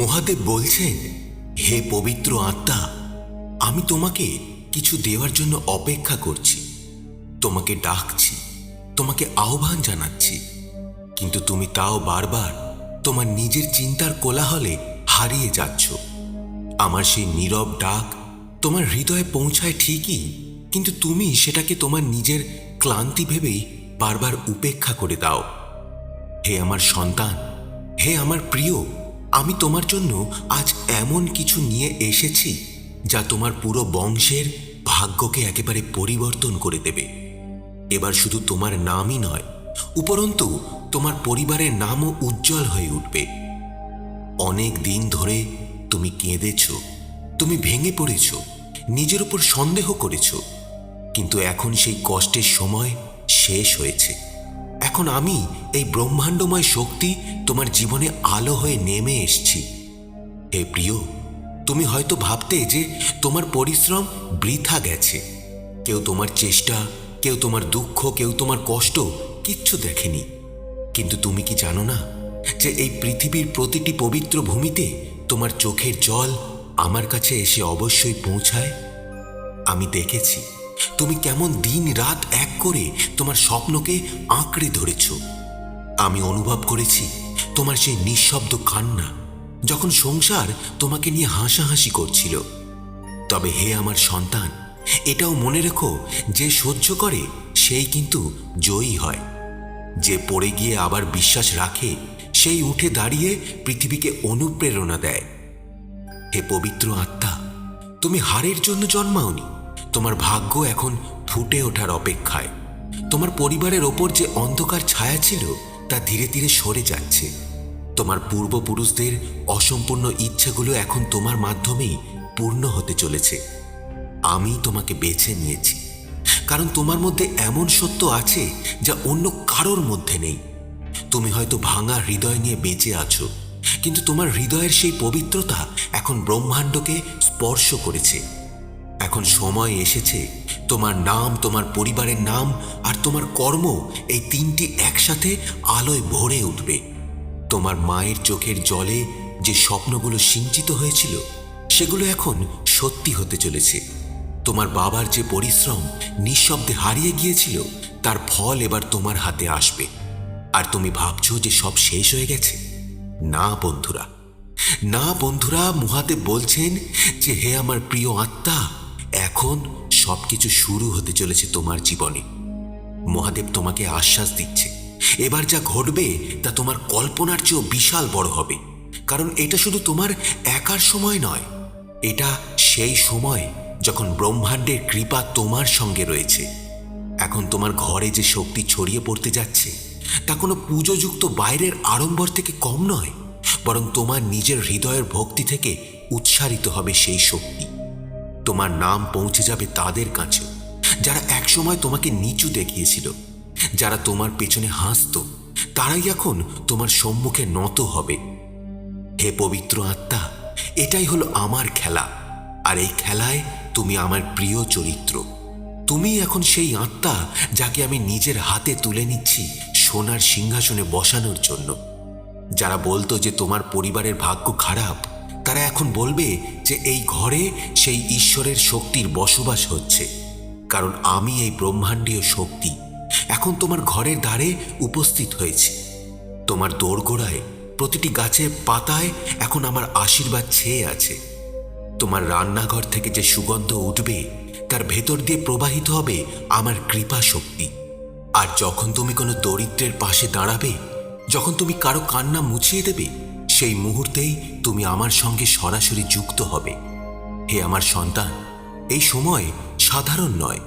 মহাদেব বলছেন হে পবিত্র আত্মা, আমি তোমাকে কিছু দেওয়ার জন্য অপেক্ষা করছি। তোমাকে ডাকছি, তোমাকে আহ্বান জানাচ্ছি। কিন্তু তুমি তাও বারবার তোমার নিজের চিন্তার কোলাহলে হারিয়ে যাচ্ছ। আমার সেই নীরব ডাক তোমার হৃদয়ে পৌঁছায় ঠিকই, কিন্তু তুমি সেটাকে তোমার নিজের ক্লান্তি ভেবেই বারবার উপেক্ষা করে দাও। হে আমার সন্তান, হে আমার প্রিয় আমি তোমার জন্য আজ এমন কিছু নিয়ে এসেছি যা তোমার পুরো বংশের ভাগ্যকে একেবারে পরিবর্তন করে দেবে। এবার শুধু তোমার নামই নয়, উপরন্তু তোমার পরিবারের নামও উজ্জ্বল হয়ে উঠবে। অনেক দিন ধরে তুমি কেঁদেছ, তুমি ভেঙে পড়েছ, নিজের উপর সন্দেহ করেছ, কিন্তু এখন সেই কষ্টের সময় শেষ হয়েছে। এখন আমি এই ব্রহ্মাণ্ডময় শক্তি তোমার জীবনে আলো হয়ে নেমে এসছি, হে প্রিয়, তুমি হয়তো ভাবতে যে তোমার পরিশ্রম বৃথা গেছে। কেউ তোমার চেষ্টা, কেউ তোমার দুঃখ, কেউ তোমার কষ্ট কিচ্ছু দেখেনি। কিন্তু তুমি কি জানো না যে এই পৃথিবীর প্রতিটি পবিত্র ভূমিতে তোমার চোখের জল আমার কাছে এসে অবশ্যই পৌঁছায়? আমি দেখেছি। তুমি কেমন দিন রাত এক করে তোমার স্বপ্নকে আঁকড়ে ধরেছ। আমি অনুভব করেছি তোমার সেই নিঃশব্দ কান্না যখন সংসার তোমাকে নিয়ে হাসাহাসি করছিল। তবে হে আমার সন্তান, এটাও মনে রেখো, যে সহ্য করে, সেই কিন্তু জয়ী হয়। যে পড়ে গিয়ে আবার বিশ্বাস রাখে, সেই উঠে দাঁড়িয়ে পৃথিবীকে অনুপ্রেরণা দেয়। হে পবিত্র আত্মা, তুমি হারের জন্য জন্মাওনি। তোমার ভাগ্য এখন ফুটে ওঠার অপেক্ষায়। তোমার পরিবারের ওপর যে অন্ধকার ছায়া ছিল, তা ধীরে ধীরে সরে যাচ্ছে। তোমার পূর্বপুরুষদের অসম্পূর্ণ ইচ্ছাগুলো এখন তোমার মাধ্যমেই পূর্ণ হতে চলেছে। আমি তোমাকে বেছে নিয়েছি। কারণ তোমার মধ্যে এমন সত্য আছে যা অন্য কারোর মধ্যে নেই। তুমি হয়তো ভাঙা হৃদয় নিয়ে বেঁচে আছো, কিন্তু তোমার হৃদয়ের সেই পবিত্রতা এখন ব্রহ্মাণ্ডকে স্পর্শ করেছে। এখন সময় এসেছে। তোমার নাম, তোমার পরিবারের নাম আর তোমার কর্ম এই তিনটি একসাথে আলোয় ভরে উঠবে। তোমার মায়ের চোখের জলে যে স্বপ্নগুলো সিঞ্চিত হয়েছিল, সেগুলো এখন সত্যি হতে চলেছে। তোমার বাবার যে পরিশ্রম নিঃশব্দে হারিয়ে গিয়েছিল, তার ফল এবার তোমার হাতে আসবে। আর তুমি ভাবছ যে সব শেষ হয়ে গেছে? না, বন্ধুরা। না, বন্ধুরা মহাদেব বলছেন যে, হে আমার প্রিয় আত্মা এখন সবকিছু শুরু হতে চলেছে তোমার জীবনে। মহাদেব তোমাকে আশ্বাস দিচ্ছে। এবার যা ঘটবে, তা তোমার কল্পনার চেয়েও বিশাল বড় হবে। কারণ এটা শুধু তোমার একার সময় নয়, এটা সেই সময় যখন ব্রহ্মাণ্ডের কৃপা তোমার সঙ্গে রয়েছে। এখন তোমার ঘরে যে শক্তি ছড়িয়ে পড়তে যাচ্ছে, তা কোনো পুজোযুক্ত বাইরের আড়ম্বর থেকে কম নয়, বরং তোমার নিজের হৃদয়ের ভক্তি থেকে উৎসারিত হবে সেই শক্তি। তোমার নাম পৌঁছে যাবে তাদের কাছে। যারা একসময় তোমাকে নিচু দেখিয়েছিল, যারা তোমার পেছনে হাসত, তারাই এখন তোমার সম্মুখে নত হবে। হে পবিত্র আত্মা, এটাই হলো আমার খেলা, আর এই খেলায় তুমি আমার প্রিয় চরিত্র। তুমি এখন সেই আত্মা যাকে আমি নিজের হাতে তুলে নিচ্ছি সোনার সিংহাসনে বসানোর জন্য। যারা বলতো যে তোমার পরিবারের ভাগ্য খারাপ, তারা এখন বলবে যে এই ঘরে সেই ঈশ্বরের শক্তির বসবাস হচ্ছে। কারণ আমি এই ব্রহ্মাণ্ডীয় শক্তি। এখন তোমার ঘরের দ্বারে উপস্থিত হয়েছি। তোমার দোরগোড়ায়, প্রতিটি গাছের পাতায় এখন আমার আশীর্বাদ ছেয়ে আছে। তোমার রান্নাঘর থেকে যে সুগন্ধ উঠবে, তার ভেতর দিয়ে প্রবাহিত হবে আমার কৃপা শক্তি। আর যখন তুমি কোনো দরিদ্রের পাশে দাঁড়াবে, যখন তুমি কারও কান্না মুছিয়ে দেবে সেই মুহূর্তেই তুমি আমার সঙ্গে সরাসরি যুক্ত হবে। হে আমার সন্তান, এই সময় সাধারণ নয়।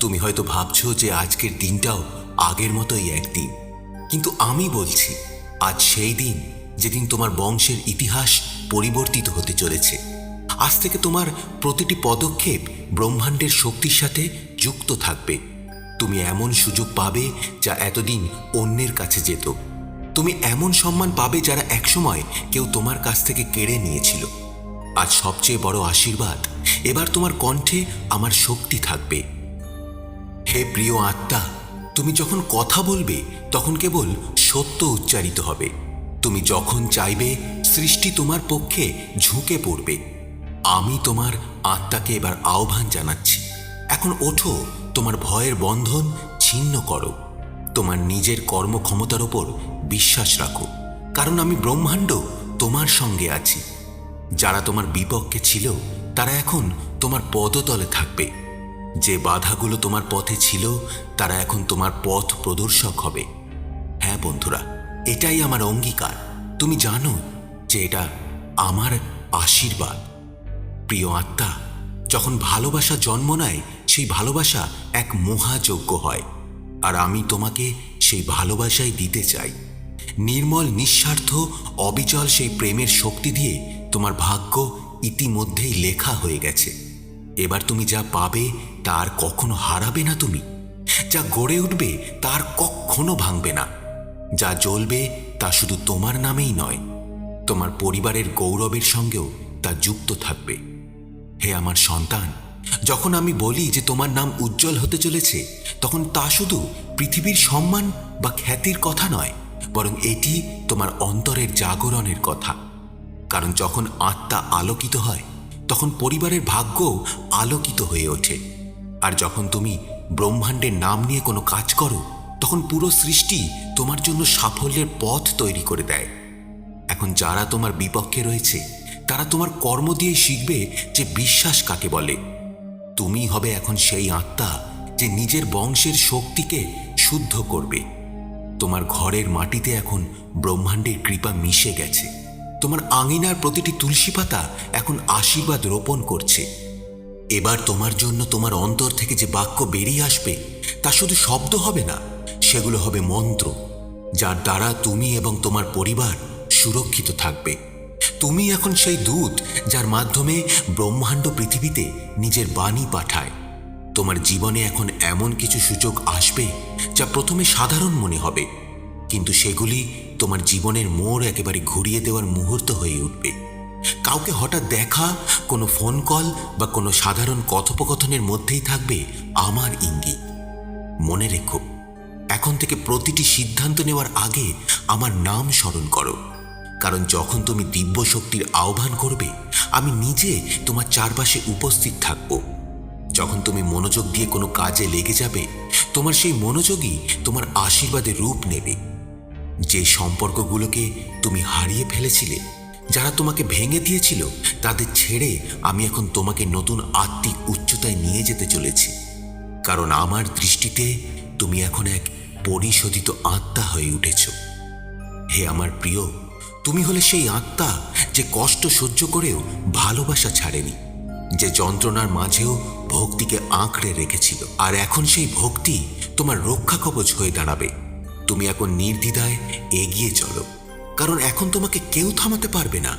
তুমি হয়তো ভাবছ যে আজকের দিনটাও আগের মতোই একদিন। কিন্তু আমি বলছি, আজ সেই দিন যেদিন তোমার বংশের ইতিহাস পরিবর্তিত হতে চলেছে। আজ থেকে তোমার প্রতিটি পদক্ষেপ ব্রহ্মাণ্ডের শক্তির সাথে যুক্ত থাকবে। তুমি এমন সুযোগ পাবে যা এতদিন অন্যের কাছে যেত। তুমি এমন সম্মান পাবে যারা একসময় কেউ তোমার কাছ থেকে কেড়ে নিয়েছিল। আজ সবচেয়ে বড় আশীর্বাদ, এবার তোমার কণ্ঠে আমার শক্তি থাকবে। হে প্রিয় আত্মা, তুমি যখন কথা বলবে, তখন কেবল সত্য উচ্চারিত হবে। তুমি যখন চাইবে, সৃষ্টি তোমার পক্ষে ঝুঁকে পড়বে। আমি তোমার আত্মাকে এবার আহ্বান জানাচ্ছি। এখন ওঠো, তোমার ভয়ের বন্ধন ছিন্ন করো। তোমার নিজের কর্মক্ষমতার ওপর বিশ্বাস রাখো। কারণ আমি ব্রহ্মাণ্ড তোমার সঙ্গে আছি। যারা তোমার বিপক্ষে ছিল, তারা এখন তোমার পদতলে থাকবে। যে বাধাগুলো তোমার পথে ছিল, তারা এখন তোমার পথ প্রদর্শক হবে। হ্যাঁ বন্ধুরা, এটাই আমার অঙ্গীকার। তুমি জানো যে এটা আমার আশীর্বাদ। প্রিয় আত্মা, যখন ভালোবাসা জন্ম নেয়, সেই ভালোবাসা এক মহাযজ্ঞ হয়। আর আমি তোমাকে সেই ভালোবাসাই দিতে চাই। নির্মল, নিঃস্বার্থ, অবিচল সেই প্রেমের শক্তি দিয়ে তোমার ভাগ্য ইতিমধ্যেই লেখা হয়ে গেছে। এবার তুমি যা পাবে, তার কখনো হারাবে না তুমি। যা গড়ে উঠবে, তার কখনো ভাঙবে না। যা জ্বলবে, তা শুধু তোমার নামেই নয়, তোমার পরিবারের গৌরবের সঙ্গেও তা যুক্ত থাকবে। হে আমার সন্তান যখন আমি বলি যে তোমার নাম উজ্জ্বল হতে চলেছে, তখন তা শুধু পৃথিবীর সম্মান বা খ্যাতির কথা নয়, বরং এটি তোমার অন্তরের জাগরণের কথা। কারণ যখন আত্মা আলোকিত হয়, তখন পরিবারের ভাগ্যও আলোকিত হয়ে ওঠে। আর যখন তুমি ব্রহ্মাণ্ডের নাম নিয়ে কোনো কাজ করো, তখন পুরো সৃষ্টি তোমার জন্য সাফল্যের পথ তৈরি করে দেয়। এখন যারা তোমার বিপক্ষে রয়েছে, তারা তোমার কর্ম দিয়ে শিখবে যে বিশ্বাস কাকে বলে। তুমি হবে এখন সেই আত্মা যে নিজের বংশের শক্তিকে শুদ্ধ করবে। তোমার ঘরের মাটিতে এখন ব্রহ্মাণ্ডের কৃপা মিশে গেছে। তোমার আঙিনার প্রতিটি তুলসী পাতা এখন আশীর্বাদ রোপণ করছে। এবার তোমার জন্য তোমার অন্তর থেকে যে বাক্য বেরিয়ে আসবে, তা শুধু শব্দ হবে না, সেগুলো হবে মন্ত্র, যার দ্বারা তুমি এবং তোমার পরিবার সুরক্ষিত থাকবে। তুমি এখন সেই দূত যার মাধ্যমে ব্রহ্মাণ্ড পৃথিবীতে নিজের বাণী পাঠায়। তোমার জীবনে এখন এমন কিছু সুযোগ আসবে যা প্রথমে সাধারণ মনে হবে, কিন্তু সেগুলি তোমার জীবনের মোড় একেবারে ঘুরিয়ে দেওয়ার মুহূর্ত হয়ে উঠবে। কাউকে হঠাৎ দেখা, কোনো ফোন কল বা কোনো সাধারণ কথোপকথনের মধ্যেই থাকবে আমার ইঙ্গিত। মনে রেখো, এখন থেকে প্রতিটি সিদ্ধান্ত নেওয়ার আগে আমার নাম স্মরণ করো। কারণ যখন তুমি দিব্য শক্তির আহ্বান করবে, আমি নিজে তোমার চারপাশে উপস্থিত থাকব। যখন তুমি মনোযোগ দিয়ে কোনো কাজে লেগে যাবে, তোমার সেই মনোযোগই তোমার আশীর্বাদের রূপ নেবে। যে সম্পর্কগুলোকে তুমি হারিয়ে ফেলেছিলে, যারা তোমাকে ভেঙে দিয়েছিল, তাদের ছেড়ে আমি এখন তোমাকে নতুন আত্মিক উচ্চতায় নিয়ে যেতে চলেছি। কারণ আমার দৃষ্টিতে তুমি এখন এক পরিশোধিত আত্মা হয়ে উঠেছ। হে আমার প্রিয় তুমি হলে সেই আত্মা যে কষ্ট সহ্য করেও ভালোবাসা ছাড়েনি, যে যন্ত্রণার মাঝেও ভক্তিকে আঁকড়ে রেখেছিল। আর এখন সেই ভক্তি তোমার রক্ষা কবচ হয়ে দাঁড়াবে। তুমি এখন নির্দ্বিধায় এগিয়ে চলো। কারণ এখন তোমাকে কেউ থামাতে পারবে না।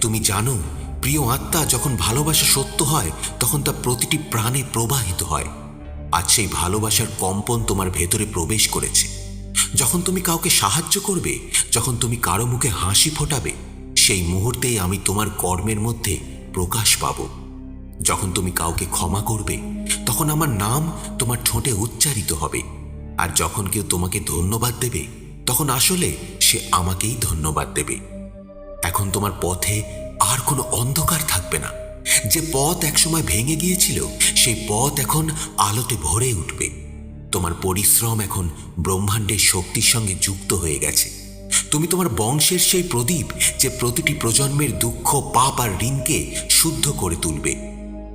তুমি জানো, প্রিয় আত্মা যখন ভালোবাসা সত্য হয়, তখন তা প্রতিটি প্রাণে প্রবাহিত হয়। আজ সেই ভালোবাসার কম্পন তোমার ভেতরে প্রবেশ করেছে। যখন তুমি কাউকে সাহায্য করবে, যখন তুমি কারও মুখে হাসি ফোটাবে, সেই মুহূর্তেই আমি তোমার কর্মের মধ্যে প্রকাশ পাব। যখন তুমি কাউকে ক্ষমা করবে, তখন আমার নাম তোমার ঠোঁটে উচ্চারিত হবে। আর যখন কেউ তোমাকে ধন্যবাদ দেবে, তখন আসলে সে আমাকেই ধন্যবাদ দেবে। এখন তোমার পথে আর কোনো অন্ধকার থাকবে না। যে পথ একসময় ভেঙে গিয়েছিল, সেই পথ এখন আলোতে ভরে উঠবে। তোমার পরিশ্রম এখন ব্রহ্মাণ্ডের শক্তির সঙ্গে যুক্ত হয়ে গেছে। তুমি তোমার বংশের সেই প্রদীপ যে প্রতিটি প্রজন্মের দুঃখ, পাপ আর ঋণকে শুদ্ধ করে তুলবে।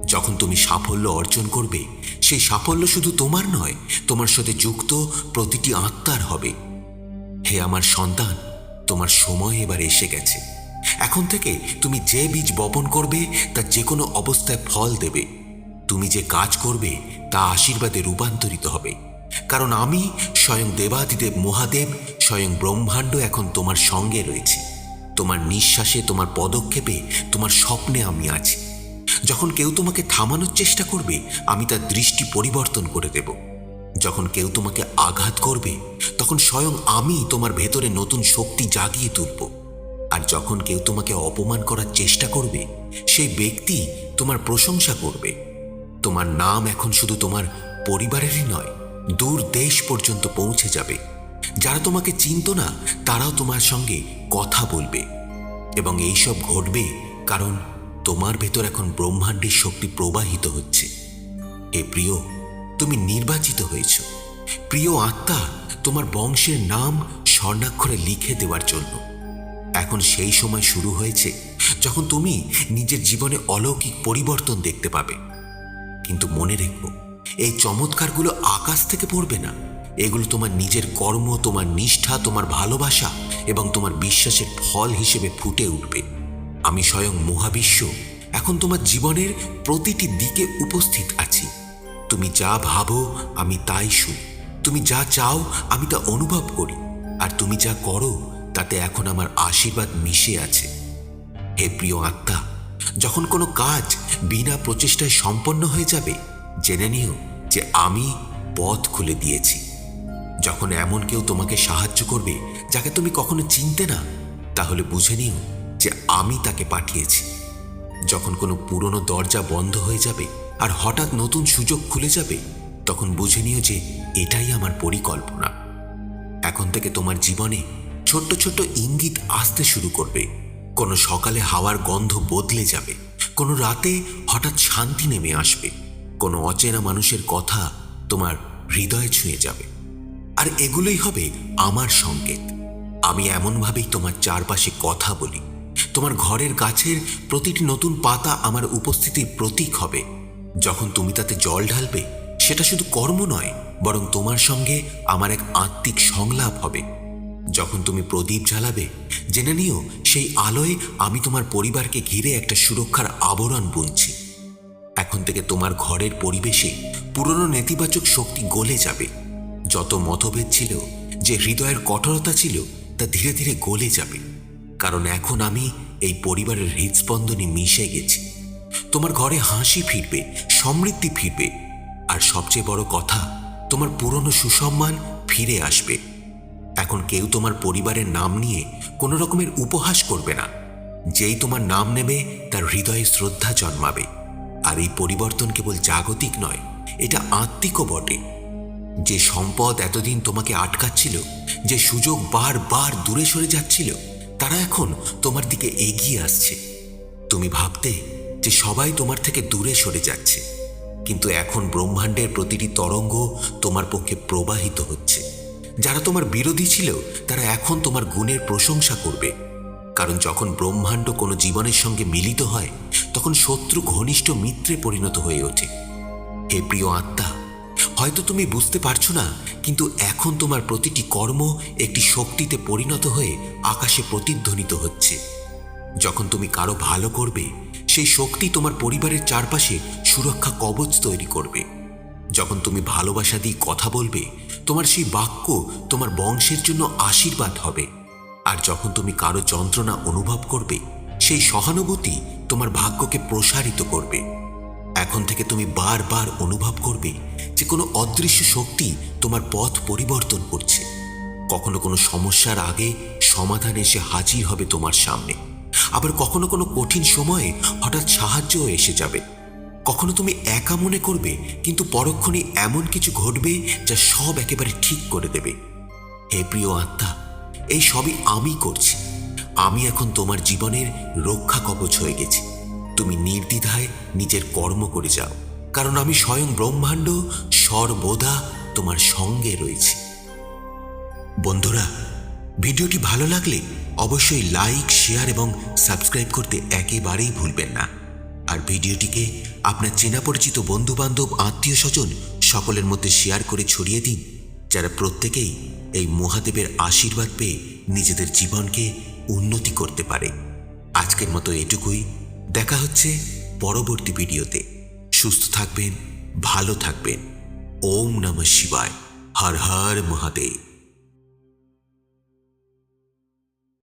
যখন তুমি সাফল্য অর্জন করবে, সেই সাফল্য শুধু তোমার নয়, তোমার সাথে যুক্ত প্রতিটি আত্মার হবে। হে আমার সন্তান, তোমার সময় এবার এসে গেছে। এখন থেকে তুমি যে বীজ বপন করবে, তা যে কোনো অবস্থায় ফল দেবে। তুমি যে কাজ করবে, তা আশীর্বাদে রূপান্তরিত হবে। কারণ আমি স্বয়ং দেবাদিদেব মহাদেব, স্বয়ং ব্রহ্মাণ্ড এখন তোমার সঙ্গে রয়েছে। তোমার নিঃশ্বাসে, তোমার পদক্ষেপে, তোমার স্বপ্নে আমি আছি। যখন কেউ তোমাকে থামানোর চেষ্টা করবে, আমি তার দৃষ্টি পরিবর্তন করে দেব। যখন কেউ তোমাকে আঘাত করবে, তখন স্বয়ং আমি তোমার ভেতরে নতুন শক্তি জাগিয়ে তুলব। আর যখন কেউ তোমাকে অপমান করার চেষ্টা করবে, সেই ব্যক্তি তোমার প্রশংসা করবে। তোমার নাম এখন শুধু তোমার পরিবারেরই নয় দূর দেশ পর্যন্ত পৌঁছে যাবে। যারা তোমাকে চিনত না, তারাও তোমার সঙ্গে কথা বলবে। এবং এইসব ঘটবে কারণ তোমার ভেতর এখন ব্রহ্মাণ্ডের শক্তি প্রবাহিত হচ্ছে। এ প্রিয়, তুমি নির্বাচিত হয়েছ। প্রিয় আত্মা, তোমার বংশের নাম স্বর্ণাক্ষরে লিখে দেওয়ার জন্য। এখন সেই সময় শুরু হয়েছে যখন তুমি নিজের জীবনে অলৌকিক পরিবর্তন দেখতে পাবে। কিন্তু মনে রেখো এই চমৎকারগুলো আকাশ থেকে পড়বে না। এগুলো তোমার নিজের কর্ম, তোমার নিষ্ঠা, তোমার ভালোবাসা এবং তোমার বিশ্বাসের ফল হিসেবে ফুটে উঠবে। আমি স্বয়ং মহাবিশ্ব। এখন তোমার জীবনের প্রতিটি দিকে উপস্থিত আছি। তুমি যা ভাবো, আমি তাই শুনি। তুমি যা চাও, আমি তা অনুভব করি। আর তুমি যা করো, তাতে এখন আমার আশীর্বাদ মিশে আছে। হে প্রিয় আত্মা, যখন কোনো কাজ বিনা প্রচেষ্টায় সম্পন্ন হয়ে যাবে জেনে নিও যে আমি পথ খুলে দিয়েছি। যখন এমন কেউ তোমাকে সাহায্য করবে, যাকে তুমি কখনো চিনতে না, তাহলে বুঝে নিও যে আমি তাকে পাঠিয়েছি। যখন কোনো পুরনো দরজা বন্ধ হয়ে যাবে আর হঠাৎ নতুন সুযোগ খুলে যাবে, তখন বুঝে নিও যে এটাই আমার পরিকল্পনা। এখন থেকে তোমার জীবনে ছোট্ট ছোট্ট ইঙ্গিত আসতে শুরু করবে। কোনো সকালে হাওয়ার গন্ধ বদলে যাবে। কোনো রাতে হঠাৎ শান্তি নেমে আসবে। কোনো অচেনা মানুষের কথা তোমার হৃদয়ে ছুঁয়ে যাবে। আর এগুলোই হবে আমার সংকেত। আমি এমনভাবেই তোমার চারপাশে কথা বলি। তোমার ঘরের গাছের প্রতিটি নতুন পাতা আমার উপস্থিতির প্রতীক হবে। যখন তুমি তাতে জল ঢালবে, সেটা শুধু কর্ম নয়, বরং তোমার সঙ্গে আমার এক আত্মিক সংলাপ হবে। যখন তুমি প্রদীপ জ্বালাবে, জেনে নিও, সেই আলোয় আমি তোমার পরিবারকে ঘিরে একটা সুরক্ষার আবরণ বুনছি। এখন থেকে তোমার ঘরের পরিবেশে পুরনো নেতিবাচক শক্তি গলে যাবে। যত মতভেদ ছিল, যে হৃদয়ের কঠোরতা ছিল, তা ধীরে ধীরে গলে যাবে। কারণ এখন আমি এই পরিবারের হৃদস্পন্দনে মিশে গেছি। তোমার ঘরে হাসি ফিরবে, সমৃদ্ধি ফিরবে। আর সবচেয়ে বড় কথা, তোমার পুরনো সুসম্মান ফিরে আসবে। এখন কেউ তোমার পরিবারের নাম নিয়ে কোনো রকমের উপহাস করবে না। যেই তোমার নাম নেবে, তার হৃদয়ে শ্রদ্ধা জন্মাবে। আর এই পরিবর্তন কেবল জাগতিক নয়, এটা আত্মিকও বটে। যে সম্পদ এতদিন তোমাকে আটকাচ্ছিল, যে সুযোগ বারবার দূরে সরে যাচ্ছিল, তারা এখন তোমার দিকে এগিয়ে আসছে। তুমি ভাবতে যে সবাই তোমার থেকে দূরে সরে যাচ্ছে, কিন্তু এখন ব্রহ্মাণ্ডের প্রতিটি তরঙ্গ তোমার পক্ষে প্রবাহিত হচ্ছে। যারা তোমার বিরোধী ছিল, তারা এখন তোমার গুণের প্রশংসা করবে। কারণ যখন ব্রহ্মাণ্ড কোনো জীবনের সঙ্গে মিলিত হয়, তখন শত্রু ঘনিষ্ঠ মিত্রে পরিণত হয়ে ওঠে। হে প্রিয় আত্মা, হয়তো তুমি বুঝতে পারছ না, কিন্তু এখন তোমার প্রতিটি কর্ম একটি শক্তিতে পরিণত হয়ে আকাশে প্রতিধ্বনিত হচ্ছে। যখন তুমি কারও ভালো করবে, সেই শক্তি তোমার পরিবারের চারপাশে সুরক্ষা কবচ তৈরি করবে। যখন তুমি ভালোবাসা দিয়ে কথা বলবে, তোমার সেই বাক্য তোমার বংশের জন্য আশীর্বাদ হবে। আর যখন তুমি কারও যন্ত্রণা অনুভব করবে, সেই সহানুভূতি তোমার ভাগ্যকে প্রসারিত করবে। এখন থেকে তুমি বারবার অনুভব করবে যে কোনো অদৃশ্য শক্তি তোমার পথ পরিবর্তন করছে। কখনো কোনো সমস্যার আগে সমাধান এসে হাজির হবে তোমার সামনে। আবার কখনো কোনো কঠিন সময়ে হঠাৎ সাহায্যও এসে যাবে। কখনো তুমি একা মনে করবে, কিন্তু পরক্ষণে এমন কিছু ঘটবে যা সব একেবারে ঠিক করে দেবে। হে প্রিয় আত্মা এই সবই আমি করছি। আমি এখন তোমার জীবনের রক্ষা কবচ হয়ে গেছি। তুমি নির্দ্বিধায় নিজের কর্ম করে যাও। কারণ আমি স্বয়ং ব্রহ্মাণ্ড, সর্বদা তোমার সঙ্গে রয়েছি। বন্ধুরা, ভিডিওটি ভালো লাগলে অবশ্যই লাইক, শেয়ার এবং সাবস্ক্রাইব করতে একেবারেই ভুলবেন না। আর ভিডিওটিকে আপনার চেনা পরিচিত বন্ধু বান্ধব আত্মীয় স্বজন সকলের মধ্যে শেয়ার করে ছড়িয়ে দিন। যারা প্রত্যেকেই এই মহাদেবের আশীর্বাদ পেয়ে নিজেদের জীবনকে উন্নতি করতে পারে। আজকের মতো এটুকুই। দেখা হচ্ছে পরবর্তী ভিডিওতে। সুস্থ থাকবেন, ভালো থাকবেন। ওম নমঃ শিবায়। হর হর মহাদেব।